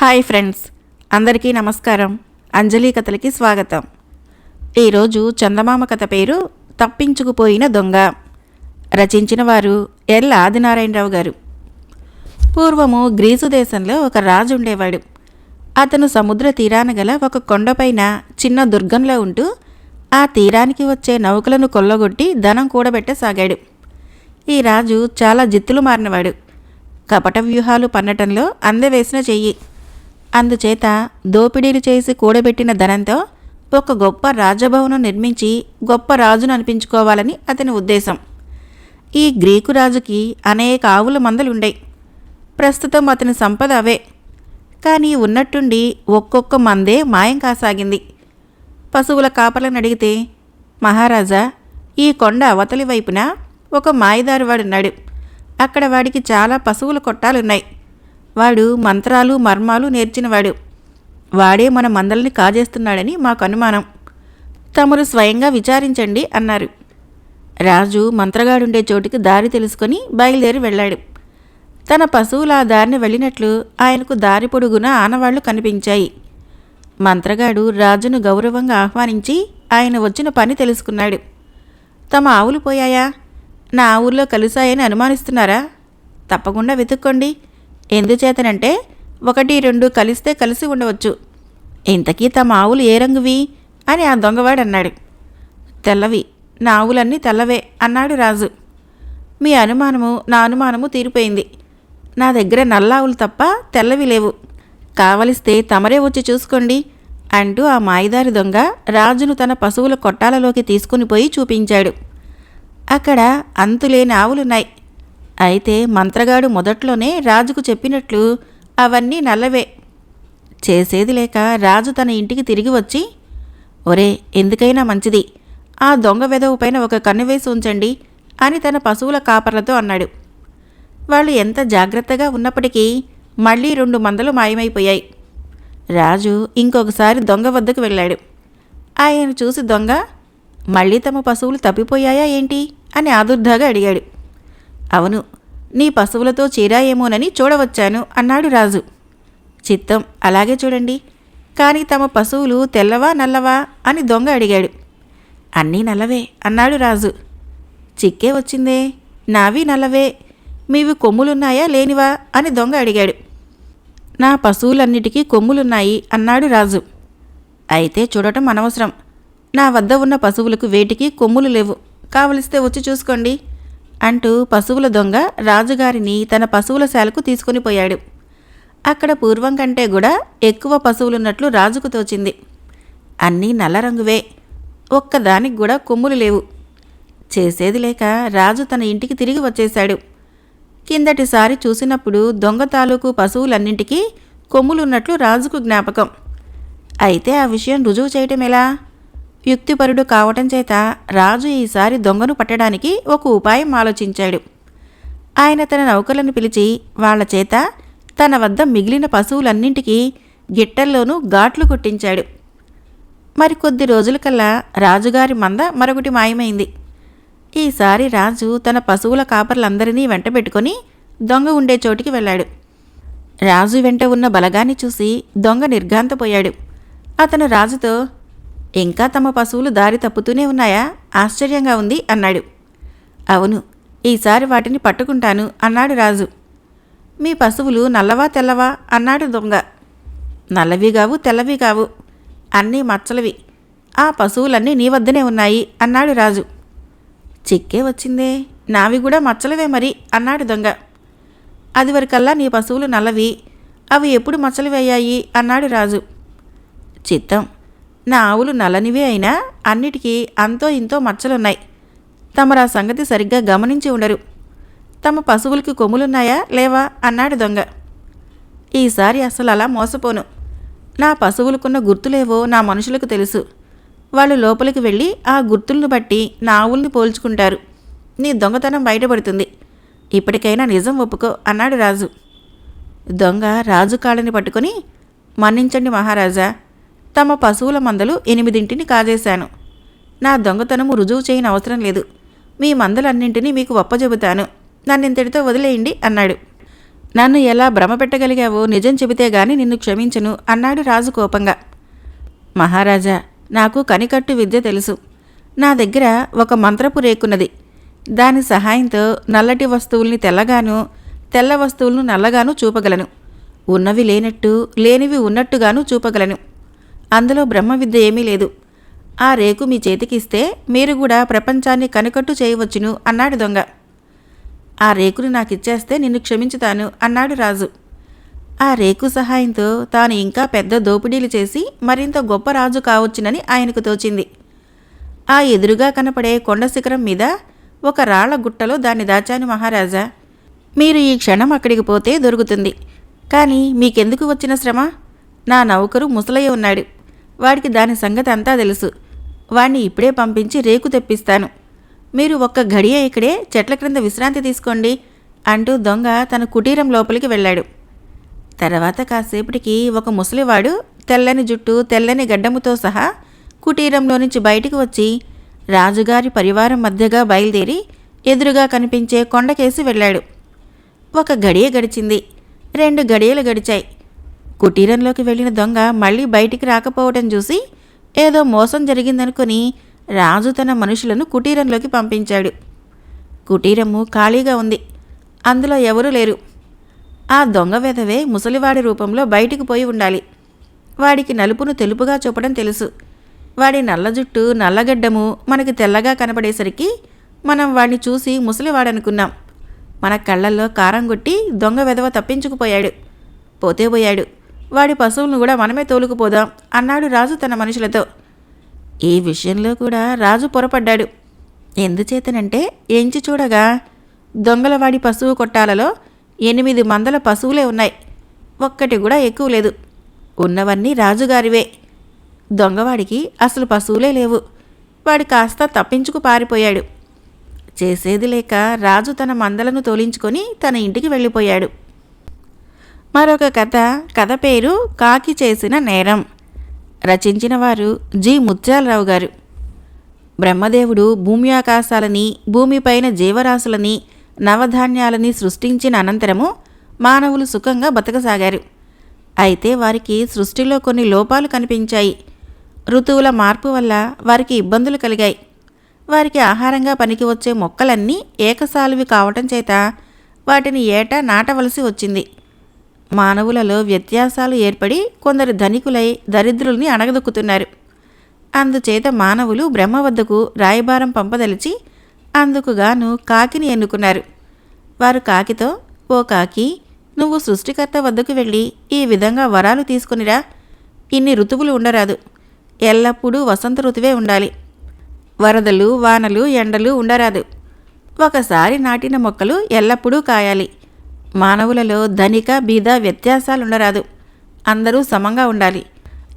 Hi friends అందరికీ నమస్కారం. అంజలి కథలకి స్వాగతం. ఈరోజు చందమామ కథ పేరు తప్పించుకుపోయిన దొంగ. రచించిన వారు ఎల్ ఆదినారాయణరావు గారు. పూర్వము గ్రీసు దేశంలో ఒక రాజు ఉండేవాడు. అతను సముద్ర తీరాన గల ఒక కొండపైన చిన్న దుర్గంలో ఉంటూ ఆ తీరానికి వచ్చే నౌకలను కొల్లగొట్టి ధనం కూడబెట్టసాగాడు. ఈ రాజు చాలా జిత్తులు మారినవాడు. కపట వ్యూహాలు పన్నటంలో అందవేసిన చెయ్యి. అందుచేత దోపిడీలు చేసి కూడబెట్టిన ధనంతో ఒక గొప్ప రాజభవనం నిర్మించి గొప్ప రాజును అనిపించుకోవాలని అతని ఉద్దేశం. ఈ గ్రీకు రాజుకి అనేక ఆవుల మందలుండే ప్రస్తుతం అతని సంపద అవే. కానీ ఉన్నట్టుండి ఒక్కొక్క మందే మాయం కాసాగింది. పశువుల కాపలను అడిగితే మహారాజా ఈ కొండ అవతలి వైపున ఒక మాయదారి వాడున్నాడు. అక్కడ వాడికి చాలా పశువుల కొట్టాలున్నాయి. వాడు మంత్రాలు మర్మాలు నేర్చినవాడు. వాడే మన మందల్ని కాజేస్తున్నాడని మాకు అనుమానం తమరు స్వయంగా విచారించండి అన్నారు. రాజు మంత్రగాడుండే చోటికి దారి తెలుసుకొని బయలుదేరి వెళ్ళాడు. తన పశువుల ఆ దారిని వెళ్ళినట్లు ఆయనకు దారి పొడుగున ఆనవాళ్ళు కనిపించాయి. మంత్రగాడు రాజును గౌరవంగా ఆహ్వానించి ఆయన వచ్చిన పని తెలుసుకున్నాడు. తమ ఆవులు పోయాయా? నా ఊర్లో కలిశాయని అనుమానిస్తున్నారా? తప్పకుండా వెతుక్కోండి. ఎందుచేతనంటే ఒకటి రెండు కలిస్తే కలిసి ఉండవచ్చు. ఇంతకీ తమ ఆవులు ఏ రంగువి? అని ఆ దొంగవాడు అన్నాడు తెల్లవి నా ఆవులన్నీ తెల్లవే అన్నాడు రాజు. మీ అనుమానము నా అనుమానము తీరిపోయింది. నా దగ్గర నల్లావులు తప్ప తెల్లవి లేవు. కావలిస్తే తమరే వచ్చి చూసుకోండి అంటూ ఆ మాయదారి దొంగ రాజును తన పశువుల కొట్టాలలోకి తీసుకుని పోయి చూపించాడు. అక్కడ అంతులేని ఆవులున్నాయి. అయితే మంత్రగాడు మొదట్లోనే రాజుకు చెప్పినట్లు అవన్నీ నల్లవే. చేసేది లేక రాజు తన ఇంటికి తిరిగి వచ్చి ఒరే ఎందుకైనా మంచిది. ఆ దొంగ వెదవు పైన ఒక కన్ను వేసి ఉంచండి అని తన పశువుల కాపర్లతో అన్నాడు. వాళ్ళు ఎంత జాగ్రత్తగా ఉన్నప్పటికీ మళ్ళీ రెండు మందలు మాయమైపోయాయి. రాజు ఇంకొకసారి దొంగ వద్దకు వెళ్ళాడు. ఆయన చూసి దొంగ మళ్ళీ తమ పశువులు తప్పిపోయాయా ఏంటి? అని ఆదుర్దాగా అడిగాడు. అవును నీ పశువులతో చేరాయేమోనని చూడవచ్చాను అన్నాడు రాజు. చిత్తం అలాగే చూడండి. కానీ తమ పశువులు తెల్లవా నల్లవా అని దొంగ అడిగాడు. అన్నీ నల్లవే అన్నాడు రాజు. చిక్కే వచ్చిందే నావి నల్లవే మీవి కొమ్ములున్నాయా లేనివా అని దొంగ అడిగాడు. నా పశువులన్నిటికీ కొమ్ములున్నాయి అన్నాడు రాజు. అయితే చూడటం అనవసరం. నా వద్ద ఉన్న పశువులకు వేటికి కొమ్ములు లేవు. కావలిస్తే వచ్చి చూసుకోండి. అంటూ పశువుల దొంగ రాజుగారిని తన పశువుల శాలకు తీసుకుని పోయాడు. అక్కడ పూర్వం కంటే కూడా ఎక్కువ పశువులున్నట్లు రాజుకు తోచింది. అన్నీ నల్ల రంగువే. ఒక్కదానికి కూడా కొమ్ములు లేవు. చేసేది లేక రాజు తన ఇంటికి తిరిగి వచ్చేశాడు. కిందటిసారి చూసినప్పుడు దొంగ తాలూకు పశువులన్నింటికీ కొమ్ములున్నట్లు రాజుకు జ్ఞాపకం. అయితే ఆ విషయం రుజువు చేయటం ఎలా? యుక్తిపరుడు కావటం చేత రాజు ఈసారి దొంగను పట్టడానికి ఒక ఉపాయం ఆలోచించాడు. ఆయన తన నౌకలను పిలిచి వాళ్ళ చేత తన వద్ద మిగిలిన పశువులన్నింటికీ గిట్టల్లోనూ ఘాట్లు కొట్టించాడు. మరి కొద్ది రోజులకల్లా రాజుగారి మంద మరొకటి మాయమైంది. ఈసారి రాజు తన పశువుల కాపర్లందరినీ వెంటబెట్టుకొని దొంగ ఉండే చోటికి వెళ్ళాడు. రాజు వెంట ఉన్న బలగాన్ని చూసి దొంగ నిర్ఘాంతపోయాడు. అతను రాజుతో ఇంకా తమ పశువులు దారి తప్పుతూనే ఉన్నాయా? ఆశ్చర్యంగా ఉంది అన్నాడు. అవును ఈసారి వాటిని పట్టుకుంటాను అన్నాడు రాజు. మీ పశువులు నల్లవా తెల్లవా? అన్నాడు దొంగ. నల్లవి కావు తెల్లవి కావు. అన్నీ మచ్చలవి. ఆ పశువులన్నీ నీ వద్దనే ఉన్నాయి అన్నాడు రాజు. చిక్కే వచ్చిందే నావి కూడా మచ్చలవే మరి అన్నాడు దొంగ. అది వరకల్లా నీ పశువులు నల్లవి అవి ఎప్పుడు మచ్చలు వేయాయి? అన్నాడు రాజు. చిత్తం నా ఆవులు నల్లనివే అయినా అన్నిటికీ అంతో ఇంతో మచ్చలున్నాయి. తమరు ఆ సంగతి సరిగ్గా గమనించి ఉండరు. తమ పశువులకి కొమ్ములున్నాయా లేవా అన్నాడు దొంగ. ఈసారి అసలు అలా మోసపోను. నా పశువులకున్న గుర్తులేవో నా మనుషులకు తెలుసు. వాళ్ళు లోపలికి వెళ్ళి ఆ గుర్తులను బట్టి నా ఆవుల్ని పోల్చుకుంటారు. నీ దొంగతనం బయటపడుతుంది. ఇప్పటికైనా నిజం ఒప్పుకో అన్నాడు రాజు. దొంగ రాజు కాళ్ళని పట్టుకొని మన్నించండి మహారాజా తమ పశువుల మందలు ఎనిమిదింటిని కాజేశాను. నా దొంగతనము రుజువు చేయని అవసరం లేదు. మీ మందలన్నింటినీ మీకు ఒప్పజెబుతాను. నన్నింతటితో వదిలేయండి అన్నాడు. నన్ను ఎలా భ్రమ పెట్టగలిగావో నిజం చెబితే గాని నిన్ను క్షమించను అన్నాడు రాజు కోపంగా. మహారాజా నాకు కనికట్టు విద్య తెలుసు. నా దగ్గర ఒక మంత్రపు రేకున్నది. దాని సహాయంతో నల్లటి వస్తువుల్ని తెల్లగాను తెల్ల వస్తువులను నల్లగాను చూపగలను. ఉన్నవి లేనట్టు లేనివి ఉన్నట్టుగాను చూపగలను. అందులో బ్రహ్మ విద్య ఏమీ లేదు. ఆ రేకు మీ చేతికిస్తే మీరు కూడా ప్రపంచాన్ని కనుకట్టు చేయవచ్చును అన్నాడు దొంగ. ఆ రేకును నాకిచ్చేస్తే నిన్ను క్షమించుతాను అన్నాడు రాజు. ఆ రేకు సహాయంతో తాను ఇంకా పెద్ద దోపిడీలు చేసి మరింత గొప్ప రాజు కావచ్చునని ఆయనకు తోచింది. ఆ ఎదురుగా కనపడే కొండ శిఖరం మీద ఒక రాళ్ళ గుట్టలో దాన్ని దాచాను మహారాజా. మీరు ఈ క్షణం అక్కడికి పోతే దొరుకుతుంది. కానీ మీకెందుకు వచ్చిన శ్రమ? నా నౌకరు ముసలయ్య ఉన్నాడు. వాడికి దాని సంగతి అంతా తెలుసు. వాణ్ణి ఇప్పుడే పంపించి రేకు తెప్పిస్తాను. మీరు ఒక్క గడియ ఇక్కడే చెట్ల క్రింద విశ్రాంతి తీసుకోండి అంటూ దొంగ తన కుటీరం లోపలికి వెళ్ళాడు. తర్వాత కాసేపటికి ఒక ముసలివాడు తెల్లని జుట్టు తెల్లని గడ్డముతో సహా కుటీరంలో నుంచి బయటికి వచ్చి రాజుగారి పరివారం మధ్యగా బయలుదేరి ఎదురుగా కనిపించే కొండకేసి వెళ్ళాడు. ఒక గడియ గడిచింది. రెండు గడియలు గడిచాయి. కుటీరంలోకి వెళ్ళిన దొంగ మళ్ళీ బయటికి రాకపోవటం చూసి ఏదో మోసం జరిగిందనుకుని రాజు తన మనుషులను కుటీరంలోకి పంపించాడు. కుటీరము ఖాళీగా ఉంది. అందులో ఎవరూ లేరు. ఆ దొంగ వెధవే ముసలివాడి రూపంలో బయటికి పోయి ఉండాలి. వాడికి నలుపును తెలుపుగా చూపడం తెలుసు. వాడి నల్ల జుట్టు నల్లగడ్డము మనకి తెల్లగా కనపడేసరికి మనం వాడిని చూసి ముసలివాడనుకున్నాం. మన కళ్ళల్లో కారం కొట్టి దొంగ వెధవ తప్పించుకుపోయాడు. పోతే పోయాడు. వాడి పశువులను కూడా మనమే తోలుకుపోదాం అన్నాడు రాజు తన మనుషులతో. ఈ విషయంలో కూడా రాజు పొరపడ్డాడు. ఎందుచేతనంటే ఎంచి చూడగా దొంగలవాడి పశువు కొట్టాలలో ఎనిమిది మందల పశువులే ఉన్నాయి. ఒక్కటి కూడా ఎక్కువ లేదు. ఉన్నవన్నీ రాజుగారివే. దొంగవాడికి అసలు పశువులే లేవు. వాడు కాస్త తప్పించుకు పారిపోయాడు. చేసేది లేక రాజు తన మందలను తోలించుకొని తన ఇంటికి వెళ్ళిపోయాడు. మరొక కథ కథ పేరు కాకి చేసిన నేరం. రచించిన వారు జి. ముత్యాలరావు గారు. బ్రహ్మదేవుడు భూమి ఆకాశాలని భూమిపైన జీవరాశులని నవధాన్యాలని సృష్టించిన అనంతరము మానవులు సుఖంగా బతకసాగారు. అయితే వారికి సృష్టిలో కొన్ని లోపాలు కనిపించాయి. ఋతువుల మార్పు వల్ల వారికి ఇబ్బందులు కలిగాయి. వారికి ఆహారంగా పనికి వచ్చే మొక్కలన్నీ ఏకసాలువి కావటం చేత వాటిని ఏటా నాటవలసి వచ్చింది. మానవులలో వ్యత్యాసాలు ఏర్పడి కొందరు ధనికులై దరిద్రుల్ని అణగదొక్కుతున్నారు. అందుచేత మానవులు బ్రహ్మ వద్దకు రాయబారం పంపదలిచి అందుకుగాను కాకిని ఎన్నుకున్నారు. వారు కాకితో ఓ కాకి నువ్వు సృష్టికర్త వద్దకు వెళ్ళి ఈ విధంగా వరాలు తీసుకునిరా. ఇన్ని ఋతువులు ఉండరాదు. ఎల్లప్పుడూ వసంత ఋతువే ఉండాలి. వరదలు వానలు ఎండలు ఉండరాదు. ఒకసారి నాటిన మొక్కలు ఎల్లప్పుడూ కాయాలి. మానవులలో ధనిక బీద వ్యత్యాసాలు ఉండరాదు అందరూ సమంగా ఉండాలి.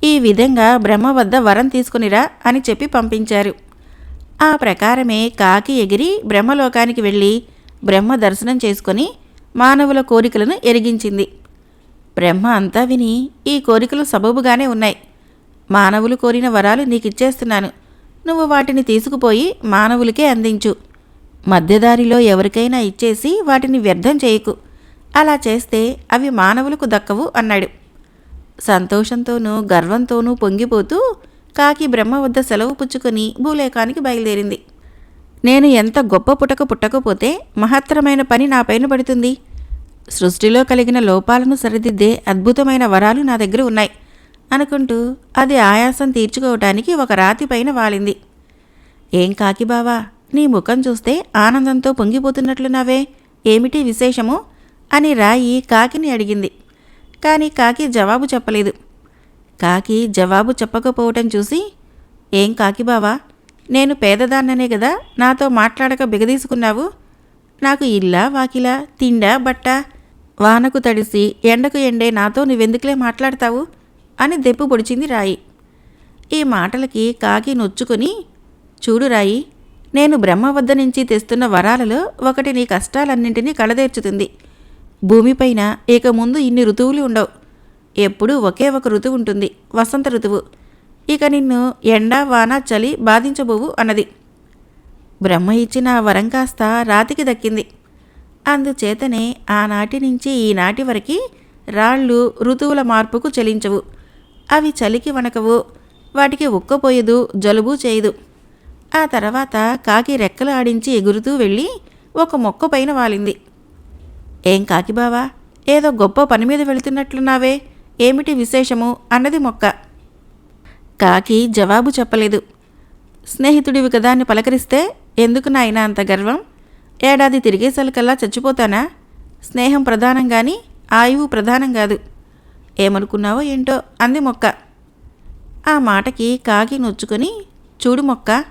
ఈ విధంగా బ్రహ్మ వద్ద వరం తీసుకునిరా అని చెప్పి పంపించారు. ఆ ప్రకారమే కాకి ఎగిరి బ్రహ్మలోకానికి వెళ్ళి బ్రహ్మ దర్శనం చేసుకొని మానవుల కోరికలను ఎరిగించింది. బ్రహ్మ అంతా విని ఈ కోరికలు సబబుగానే ఉన్నాయి. మానవులు కోరిన వరాలు నీకిచ్చేస్తున్నాను. నువ్వు వాటిని తీసుకుపోయి మానవులకే అందించు. మధ్యదారిలో ఎవరికైనా ఇచ్చేసి వాటిని వ్యర్థం చేయకు. అలా చేస్తే అవి మానవులకు దక్కవు అన్నాడు. సంతోషంతోనూ గర్వంతోనూ పొంగిపోతూ కాకి బ్రహ్మ వద్ద సెలవు పుచ్చుకొని భూలేఖానికి బయలుదేరింది. నేను ఎంత గొప్ప పుటక పుట్టకపోతే మహత్తరమైన పని నా పైన పడుతుంది. సృష్టిలో కలిగిన లోపాలను సరిదిద్దే అద్భుతమైన వరాలు నా దగ్గర ఉన్నాయి అనుకుంటూ అది ఆయాసం తీర్చుకోవటానికి ఒక రాతి పైన వాలింది. ఏం కాకి బావా నీ ముఖం చూస్తే ఆనందంతో పొంగిపోతున్నట్లున్నావే ఏమిటి విశేషము? అని రాయి కాకిని అడిగింది. కానీ కాకి జవాబు చెప్పలేదు. కాకి జవాబు చెప్పకపోవటం చూసి ఏం కాకి బావా నేను పేదదాన్ననే కదా నాతో మాట్లాడక బిగదీసుకున్నావు. నాకు ఇల్లా వాకిలా తిండా బట్ట వానకు తడిసి ఎండకు ఎండే నాతో నువ్వెందుకులే మాట్లాడతావు? అని దెప్పు పొడిచింది రాయి. ఈ మాటలకి కాకి నొచ్చుకొని చూడు రాయి నేను బ్రహ్మ వద్ద నుంచి తెస్తున్న వరాలలో ఒకటి నీ కష్టాలన్నింటినీ కళదేర్చుతుంది భూమిపైన ఇక ముందు ఇన్ని ఋతువులు ఉండవు. ఎప్పుడూ ఒకే ఒక ఋతువు ఉంటుంది వసంత ఋతువు. ఇక నిన్ను ఎండ వాన చలి బాధించబోవు అన్నది. బ్రహ్మ ఇచ్చిన వరం కాస్త రాతికి దక్కింది. అందుచేతనే ఆనాటి నుంచి ఈనాటి వరకు రాళ్ళు ఋతువుల మార్పుకు చలించవు. అవి చలికి వణకవు వాటికి ఉక్కపోయదు జలుబు చేయదు. ఆ తర్వాత కాకి రెక్కలు ఆడించి ఎగురుతూ వెళ్ళి ఒక మొక్క పైన వాలింది. ఏం కాకి బావా? ఏదో గొప్ప పని మీద వెళుతున్నట్లున్నావే. ఏమిటి విశేషము? అన్నది మొక్క. కాకి జవాబు చెప్పలేదు. స్నేహితుడివి కదా అని పలకరిస్తే ఎందుకు నాయన అంత గర్వం? ఏడాది తిరిగేసరికల్లా చచ్చిపోతానా? స్నేహం ప్రధానం కానీ ఆయువు ప్రధానం కాదు. ఏమనుకున్నావో ఏంటో? అంది మొక్క. ఆ మాటకి కాకి నొచ్చుకొని చూడు మొక్క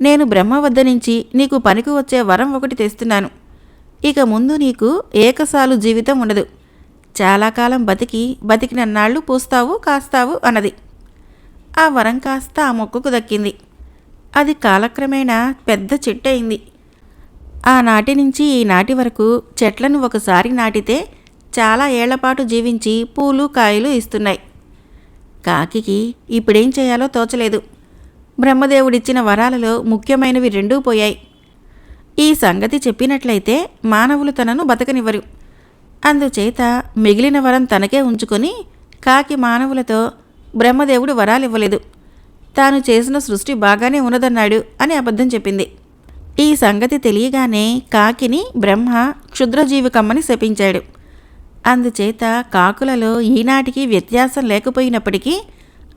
నేను బ్రహ్మ వద్ద నుంచి నీకు పనికి వచ్చే వరం ఒకటి తెస్తున్నాను. ఇక ముందు నీకు ఏకసాలు జీవితం ఉండదు. చాలా కాలం బతికి బతికినన్నాళ్ళు పూస్తావు కాస్తావు అన్నది. ఆ వరం కాస్త ఆ మొక్కకు దక్కింది. అది కాలక్రమేణా పెద్ద చెట్టు అయింది ఆనాటి నుంచి ఈనాటి వరకు చెట్లను ఒకసారి నాటితే చాలా ఏళ్ళపాటు జీవించి పూలు కాయలు ఇస్తున్నాయి. కాకి ఇప్పుడేం చేయాలో తోచలేదు. బ్రహ్మదేవుడిచ్చిన వరాలలో ముఖ్యమైనవి రెండూ పోయాయి. ఈ సంగతి చెప్పినట్లయితే మానవులు తనను బతకనివ్వరు. అందుచేత మిగిలిన వరం తనకే ఉంచుకొని కాకి మానవులతో బ్రహ్మదేవుడు వరాలివ్వలేదు. తాను చేసిన సృష్టి బాగానే ఉన్నదన్నాడు అని అబద్ధం చెప్పింది. ఈ సంగతి తెలియగానే కాకిని బ్రహ్మ క్షుద్రజీవి కమ్మని శపించాడు. అందుచేత కాకులలో ఈనాటికి వ్యత్యాసం లేకపోయినప్పటికీ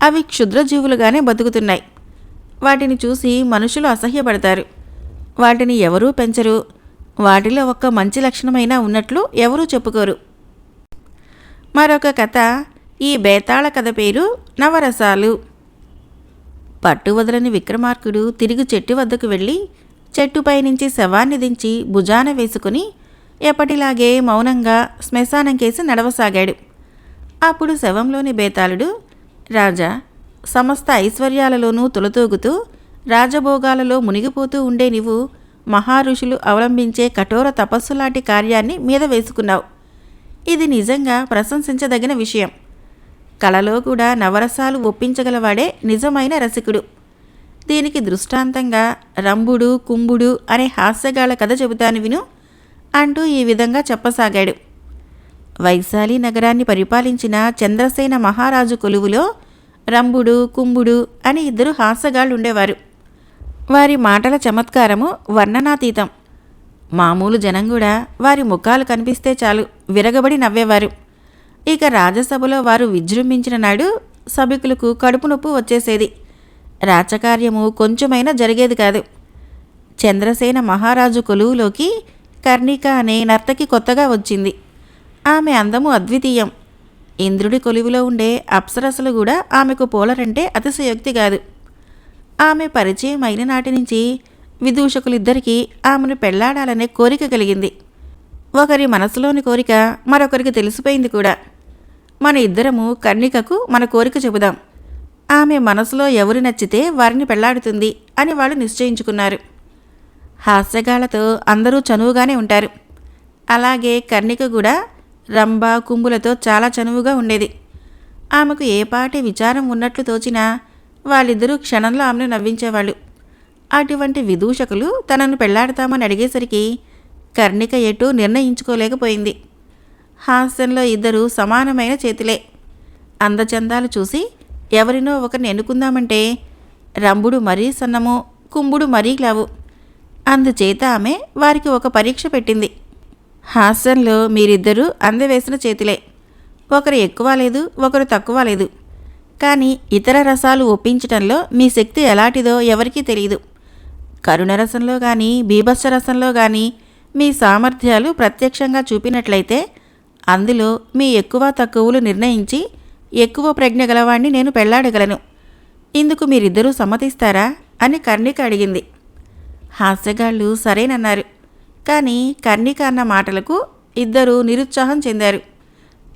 అవి క్షుద్రజీవులుగానే బతుకుతున్నాయి. వాటిని చూసి మనుషులు అసహ్యపడతారు. వాటిని ఎవరూ పెంచరు. వాటిలో ఒక్క మంచి లక్షణమైనా ఉన్నట్లు ఎవరూ చెప్పుకోరు. మరొక కథ ఈ బేతాళ కథ పేరు నవరసాలు. పట్టు వదలని విక్రమార్కుడు తిరిగి చెట్టు వద్దకు వెళ్ళి చెట్టుపై నుంచి శవాన్ని దించి భుజాన వేసుకుని ఎప్పటిలాగే మౌనంగా శ్మశానం కేసి నడవసాగాడు. అప్పుడు శవంలోని బేతాళుడు రాజా సమస్త ఐశ్వర్యాలలోనూ తొలతూగుతూ రాజభోగాలలో మునిగిపోతూ ఉండే నీవు మహారుషులు అవలంబించే కఠోర తపస్సు లాంటి కార్యాన్ని మీద వేసుకున్నావు. ఇది నిజంగా ప్రశంసించదగిన విషయం. కళలో కూడా నవరసాలు ఒప్పించగలవాడే నిజమైన రసికుడు. దీనికి దృష్టాంతంగా రంభుడు కుంభుడు అనే హాస్యగాళ్ళ కథ చెబుతాను విను అంటూ ఈ విధంగా చెప్పసాగాడు. వైశాలి నగరాన్ని పరిపాలించిన చంద్రసేన మహారాజు కొలువులో రంభుడు కుంభుడు అని ఇద్దరు హాస్యగాళ్ళు ఉండేవారు వారి మాటల చమత్కారము వర్ణనాతీతం. మామూలు జనం కూడా వారి ముఖాలు కనిపిస్తే చాలు విరగబడి నవ్వేవారు. ఇక రాజసభలో వారు విజృంభించిన నాడు సభికులకు కడుపు నొప్పి వచ్చేసేది. రాచకార్యము కొంచెమైనా జరిగేది కాదు. చంద్రసేన మహారాజు కొలువులోకి కర్ణిక అనే నర్తకి కొత్తగా వచ్చింది. ఆమె అందము అద్వితీయం. ఇంద్రుడి కొలువులో ఉండే అప్సరసలు కూడా ఆమెకు పోలరంటే అతిశయోక్తి కాదు. ఆమె పరిచయం అయిన నాటి నుంచి విదూషకులిద్దరికీ ఆమెను పెళ్ళాడాలనే కోరిక కలిగింది. ఒకరి మనసులోని కోరిక మరొకరికి తెలిసిపోయింది కూడా. మన ఇద్దరము కర్ణికకు మన కోరిక చెబుదాం. ఆమె మనసులో ఎవరు నచ్చితే వారిని పెళ్ళాడుతుంది అని వాళ్ళు నిశ్చయించుకున్నారు. హాస్యగాళ్ళతో అందరూ చనువుగానే ఉంటారు. అలాగే కర్ణిక కూడా రంభ కుంభులతో చాలా చనువుగా ఉండేది. ఆమెకు ఏ పాటి విచారం ఉన్నట్లు తోచినా వాళ్ళిద్దరూ క్షణంలో ఆమెను నవ్వించేవాళ్ళు. అటువంటి విదూషకులు తనను పెళ్ళాడతామని అడిగేసరికి కర్ణిక ఎటూ నిర్ణయించుకోలేకపోయింది. హాస్యంలో ఇద్దరు సమానమైన చేతులే. అందచందాలు చూసి ఎవరినో ఒకరిని ఎన్నుకుందామంటే రంభుడు మరీ సన్నము కుంభుడు మరీ లావు అందుచేత ఆమె వారికి ఒక పరీక్ష పెట్టింది. హాస్యంలో మీరిద్దరూ అందవేసిన చేతులే. ఒకరు ఎక్కువ లేదు ఒకరు తక్కువ లేదు. కానీ ఇతర రసాలు ఒప్పించటంలో మీ శక్తి ఎలాంటిదో ఎవరికీ తెలియదు కరుణరసంలో కానీ బీభత్స రసంలో కానీ మీ సామర్థ్యాలు ప్రత్యక్షంగా చూపినట్లయితే అందులో మీ ఎక్కువ తక్కువలు నిర్ణయించి ఎక్కువ ప్రజ్ఞ గలవాణ్ణి నేను పెళ్ళాడగలను. ఇందుకు మీరిద్దరూ సమ్మతిస్తారా? అని కర్ణిక అడిగింది. హాస్యగాళ్ళు సరేనన్నారు. కానీ కర్ణిక అన్న మాటలకు ఇద్దరూ నిరుత్సాహం చెందారు.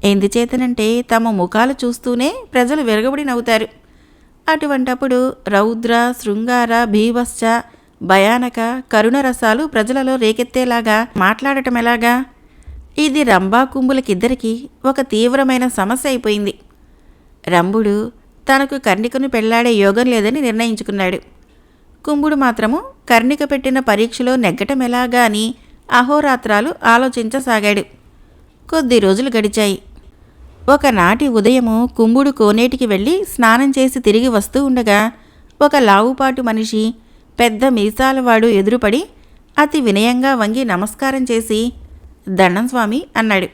ఎందుచేతనంటే తమ ముఖాలు చూస్తూనే ప్రజలు విరగబడి నవ్వుతారు. అటువంటప్పుడు రౌద్ర శృంగార భీవశ్చ భయానక కరుణరసాలు ప్రజలలో రేకెత్తేలాగా మాట్లాడటం ఎలాగా? ఇది రంభా కుంభులకిద్దరికీ ఒక తీవ్రమైన సమస్య అయిపోయింది. రంభుడు తనకు కర్ణికను పెళ్ళాడే యోగం లేదని నిర్ణయించుకున్నాడు. కుంభుడు మాత్రము కర్ణిక పెట్టిన పరీక్షలో నెగ్గటం ఎలాగా అని అహోరాత్రాలు ఆలోచించసాగాడు. కొద్ది రోజులు గడిచాయి. ఒకనాటి ఉదయము కుంభుడు కోనేటికి వెళ్ళి స్నానం చేసి తిరిగి వస్తూ ఉండగా ఒక లావుపాటు మనిషి పెద్ద మీసాలవాడు ఎదురుపడి అతి వినయంగా వంగి నమస్కారం చేసి దండం స్వామి అన్నాడు.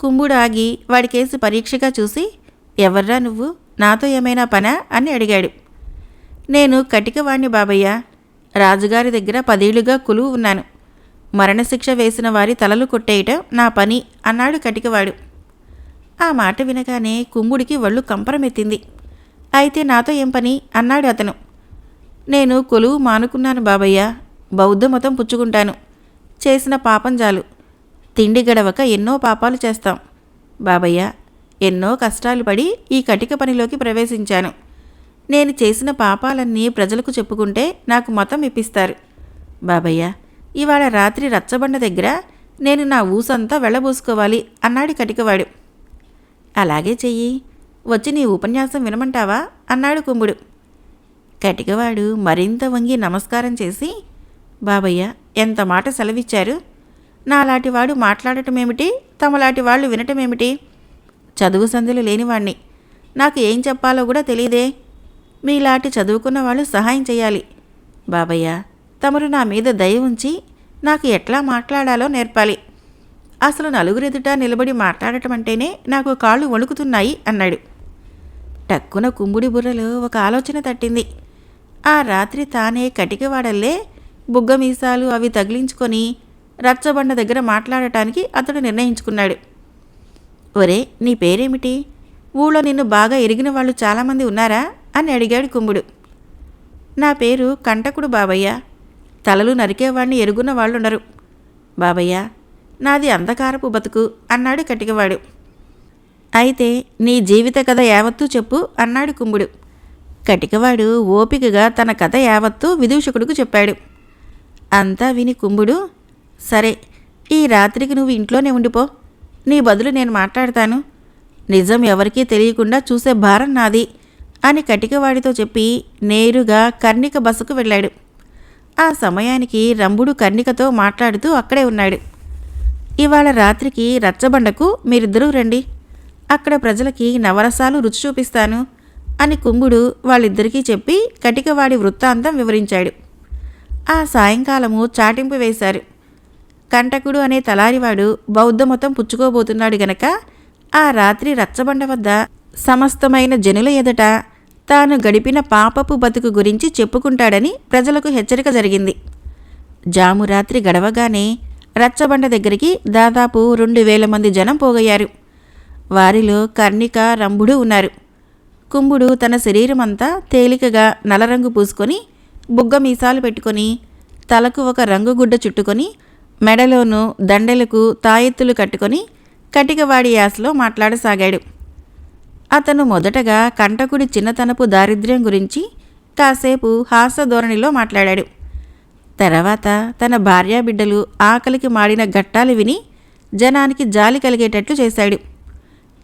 కుంభుడు ఆగి వాడికేసి పరీక్షగా చూసి ఎవర్రా నువ్వు? నాతో ఏమైనా పనా? అని అడిగాడు. నేను కటికవాణ్ణి బాబయ్య. రాజుగారి దగ్గర పదేళ్ళుగా కులువు ఉన్నాను. మరణశిక్ష వేసిన వారి తలలు కొట్టేయటం నా పని అన్నాడు కటికవాడు. ఆ మాట వినగానే కుంభుడికి వళ్ళు కంపరమెత్తింది. అయితే నాతో ఏం పని? అన్నాడు అతను. నేను కొలువు మానుకున్నాను బాబయ్య. బౌద్ధ మతం పుచ్చుకుంటాను. చేసిన పాపం చాలు. తిండి గడవక ఎన్నో పాపాలు చేస్తాం. బాబయ్య ఎన్నో కష్టాలు పడి ఈ కటిక పనిలోకి ప్రవేశించాను. నేను చేసిన పాపాలన్నీ ప్రజలకు చెప్పుకుంటే నాకు మతం ఇప్పిస్తారు. బాబయ్య ఇవాళ రాత్రి రచ్చబండ దగ్గర నేను నా ఊసంతా వెళ్ళబోసుకోవాలి అన్నాడు కటికవాడు. అలాగే చెయ్యి. వచ్చి నీ ఉపన్యాసం వినమంటావా? అన్నాడు కుంభుడు కటికవాడు మరింత వంగి నమస్కారం చేసి బాబయ్య ఎంత మాట సెలవిచ్చారు? నాలాంటి వాడు మాట్లాడటమేమిటి? తమలాంటి వాళ్ళు వినటమేమిటి? చదువు సందులు లేనివాణ్ణి. నాకు ఏం చెప్పాలో కూడా తెలియదే మీలాంటి చదువుకున్న వాళ్ళు సహాయం చేయాలి బాబయ్య తమరు నా మీద దయ ఉంచి నాకు ఎట్లా మాట్లాడాలో నేర్పాలి. అసలు నలుగురెదుట నిలబడి మాట్లాడటం అంటేనే నాకు కాళ్ళు వణుకుతున్నాయి అన్నాడు. టక్కున కుంబుడి బుర్రలో ఒక ఆలోచన తట్టింది. ఆ రాత్రి తానే కటికవాడల్లే బుగ్గ మీసాలు అవి తగిలించుకొని రచ్చబండ దగ్గర మాట్లాడటానికి అతడు నిర్ణయించుకున్నాడు. ఒరే నీ పేరేమిటి? ఊళ్ళో నిన్ను బాగా ఎరిగిన వాళ్ళు చాలామంది ఉన్నారా? అని అడిగాడు కుంభుడు నా పేరు కంటకుడు బాబయ్య. తలలు నరికేవాడిని ఎరుగున్న వాళ్ళుండరు. బాబయ్య నాది అంధకారపు బతుకు అన్నాడు కటికవాడు. అయితే నీ జీవిత కథ యావత్తూ చెప్పు అన్నాడు కుంభుడు. కటికవాడు ఓపికగా తన కథ యావత్తూ విదూషకుడుకు చెప్పాడు. అంతా విని కుంభుడు సరే ఈ రాత్రికి నువ్వు ఇంట్లోనే ఉండిపో. నీ బదులు నేను మాట్లాడతాను. నిజం ఎవరికీ తెలియకుండా చూసే భారం నాది అని కటికవాడితో చెప్పి నేరుగా కర్ణిక బస్సుకు వెళ్ళాడు. ఆ సమయానికి రంభుడు కర్ణికతో మాట్లాడుతూ అక్కడే ఉన్నాడు. ఇవాళ రాత్రికి రచ్చబండకు మీరిద్దరూ రండి. అక్కడ ప్రజలకి నవరసాలు రుచి చూపిస్తాను అని కుంభుడు వాళ్ళిద్దరికీ చెప్పి కటికవాడి వృత్తాంతం వివరించాడు. ఆ సాయంకాలము చాటింపు వేశారు. కంటకుడు అనే తలారివాడు బౌద్ధ మతం పుచ్చుకోబోతున్నాడు గనక ఆ రాత్రి రచ్చబండ వద్ద సమస్తమైన జనుల ఎదుట తాను గడిపిన పాపపు బతుకు గురించి చెప్పుకుంటాడని ప్రజలకు హెచ్చరిక జరిగింది. జాము రాత్రి గడవగానే రచ్చబండ దగ్గరికి దాదాపు రెండు వేల మంది జనం పోగయ్యారు. వారిలో కర్ణిక రంభుడు ఉన్నారు. కుంభుడు తన శరీరమంతా తేలికగా నలరంగు పూసుకొని బుగ్గ మీసాలు పెట్టుకొని తలకు ఒక రంగుగుడ్డ చుట్టుకొని మెడలోనూ దండలకు తాయెత్తులు కట్టుకొని కటికవాడి యాసలో మాట్లాడసాగాడు. అతను మొదటగా కంటకుడి చిన్నతనపు దారిద్ర్యం గురించి కాసేపు హాస్యధోరణిలో మాట్లాడాడు. తర్వాత తన భార్యాబిడ్డలు ఆకలికి మాడిన ఘట్టాలు విని జనానికి జాలి కలిగేటట్లు చేశాడు.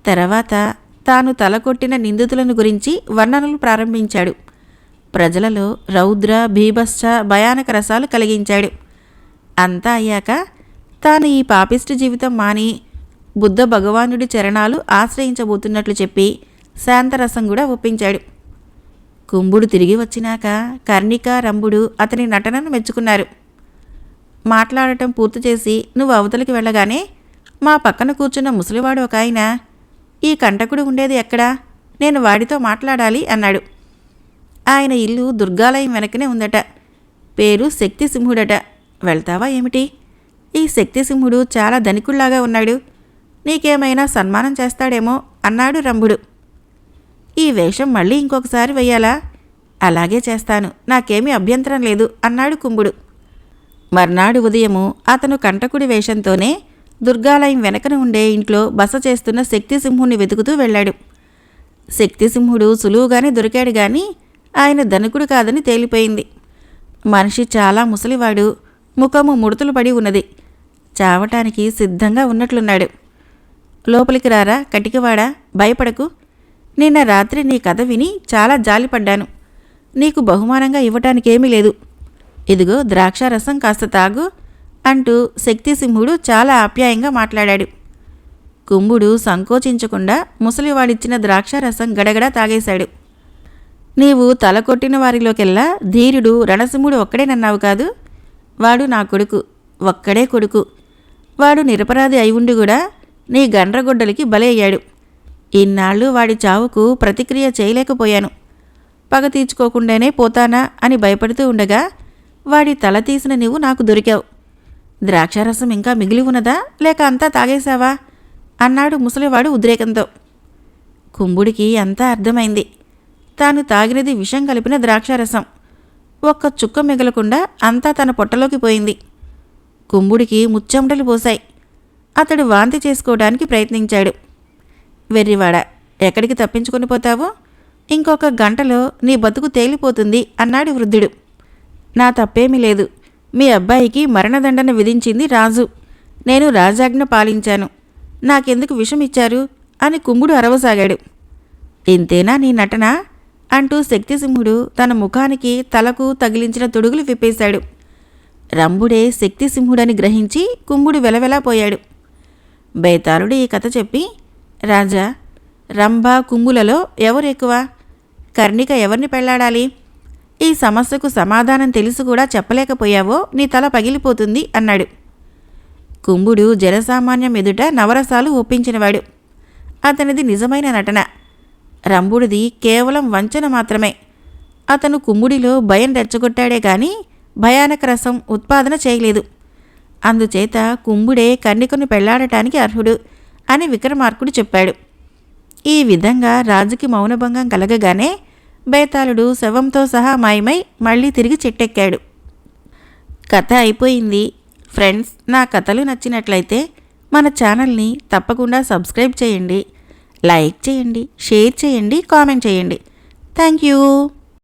తర్వాత తాను తలకొట్టిన నిందితులను గురించి వర్ణనలు ప్రారంభించాడు. ప్రజలలో రౌద్ర భీభత్స భయానక రసాలు కలిగించాడు. అంతా అయ్యాక తాను ఈ పాపిష్టి జీవితం మాని బుద్ధ భగవానుడి చరణాలు ఆశ్రయించబోతున్నట్లు చెప్పి శాంతరసం కూడా ఒప్పించాడు. కుంభుడు తిరిగి వచ్చినాక కర్ణిక రంభుడు అతని నటనను మెచ్చుకున్నారు. మాట్లాడటం పూర్తి చేసి నువ్వు అవతలికి వెళ్ళగానే మా పక్కన కూర్చున్న ముసలివాడు ఒక ఆయన ఈ కంటకుడు ఉండేది ఎక్కడా? నేను వాడితో మాట్లాడాలి అన్నాడు. ఆయన ఇల్లు దుర్గాలయం వెనకనే ఉందట. పేరు శక్తిసింహుడట. వెళ్తావా ఏమిటి? ఈ శక్తిసింహుడు చాలా ధనికుళ్ళాగా ఉన్నాడు. నీకేమైనా సన్మానం చేస్తాడేమో అన్నాడు రంభుడు. ఈ వేషం మళ్ళీ ఇంకొకసారి వెయ్యాలా? అలాగే చేస్తాను. నాకేమీ అభ్యంతరం లేదు అన్నాడు కుంభుడు మర్నాడు ఉదయము అతను కంటకుడి వేషంతోనే దుర్గాలయం వెనకన ఉండే ఇంట్లో బస చేస్తున్న శక్తిసింహుణ్ణి వెతుకుతూ వెళ్ళాడు. శక్తిసింహుడు సులువుగానే దొరికాడు గాని ఆయన ధనుకుడు కాదని తేలిపోయింది. మనిషి చాలా ముసలివాడు ముఖము ముడతలు పడి ఉన్నది. చావటానికి సిద్ధంగా ఉన్నట్లున్నాడు. లోపలికి రారా? కటికివాడా? భయపడకు. నిన్న రాత్రి నీ కథ విని చాలా జాలిపడ్డాను నీకు బహుమానంగా ఇవ్వటానికేమీ లేదు. ఇదిగో ద్రాక్షారసం కాస్త తాగు అంటూ శక్తిసింహుడు చాలా ఆప్యాయంగా మాట్లాడాడు. కుంభుడు సంకోచించకుండా ముసలివాడిచ్చిన ద్రాక్షారసం గడగడ తాగేశాడు. నీవు తల కొట్టిన వారిలోకెల్లా ధీరుడు రణసింహుడు ఒక్కడేనన్నావు కాదు. వాడు నా కొడుకు ఒక్కడే కొడుకు. వాడు నిరపరాధి అయి ఉండి కూడా నీ గండ్రగొడ్డలికి బలయ్యాడు. ఇన్నాళ్ళు వాడి చావుకు ప్రతిక్రియ చేయలేకపోయాను. పగ తీర్చుకోకుండానే పోతానా అని భయపడుతూ ఉండగా వాడి తల తీసిన నీవు నాకు దొరికావు. ద్రాక్షారసం ఇంకా మిగిలి ఉన్నదా? లేక అంతా తాగేశావా? అన్నాడు ముసలివాడు ఉద్రేకంతో. కుంభుడికి అంతా అర్థమైంది. తాను తాగినది విషం కలిపిన ద్రాక్షారసం. ఒక్క చుక్క మిగలకుండా అంతా తన పొట్టలోకి పోయింది. కుంభుడికి ముచ్చెమటలు పోశాయి. అతడు వాంతి చేసుకోవడానికి ప్రయత్నించాడు. వెర్రివాడ ఎక్కడికి తప్పించుకొని పోతావో? ఇంకొక గంటలో నీ బతుకు తేలిపోతుంది అన్నాడు వృద్ధుడు. నా తప్పేమీ లేదు. మీ అబ్బాయికి మరణదండన విధించింది రాజు. నేను రాజాజ్ఞ పాలించాను. నాకెందుకు విషం ఇచ్చారు అని కుంభుడు అరవసాగాడు. ఇంతేనా నీ నటన? అంటూ శక్తిసింహుడు తన ముఖానికి తలకు తగిలించిన తొడుగులు విప్పేశాడు. రంభుడే శక్తిసింహుడని గ్రహించి కుంభుడు వెలవెలా పోయాడు. బేతాళుడు ఈ కథ చెప్పి రాజా రంభ కుంభులలో ఎవరు ఎక్కువ కర్ణిక ఎవరిని పెళ్ళాడాలి? ఈ సమస్యకు సమాధానం తెలిసి కూడా చెప్పలేకపోయావో నీ తల పగిలిపోతుంది అన్నాడు. కుంభుడు జనసామాన్యం ఎదుట నవరసాలు ఒప్పించినవాడు. అతనిది నిజమైన నటన. రంభుడిది కేవలం వంచన మాత్రమే. అతను కుంభుడిలో భయం రెచ్చగొట్టాడే కానీ భయానక రసం ఉత్పాదన చేయలేదు. అందుచేత కుంభుడే కన్నికను పెళ్ళాడటానికి అర్హుడు. అని విక్రమార్కుడు చెప్పాడు. ఈ విధంగా రాజుకి మౌనభంగం కలగగానే బేతాళుడు శవంతో సహా మాయమై మళ్ళీ తిరిగి చెట్టెక్కాడు. కథ అయిపోయింది. ఫ్రెండ్స్ నా కథలు నచ్చినట్లయితే మన ఛానల్ని తప్పకుండా సబ్స్క్రైబ్ చేయండి. లైక్ చేయండి షేర్ చేయండి కామెంట్ చేయండి. Thank you.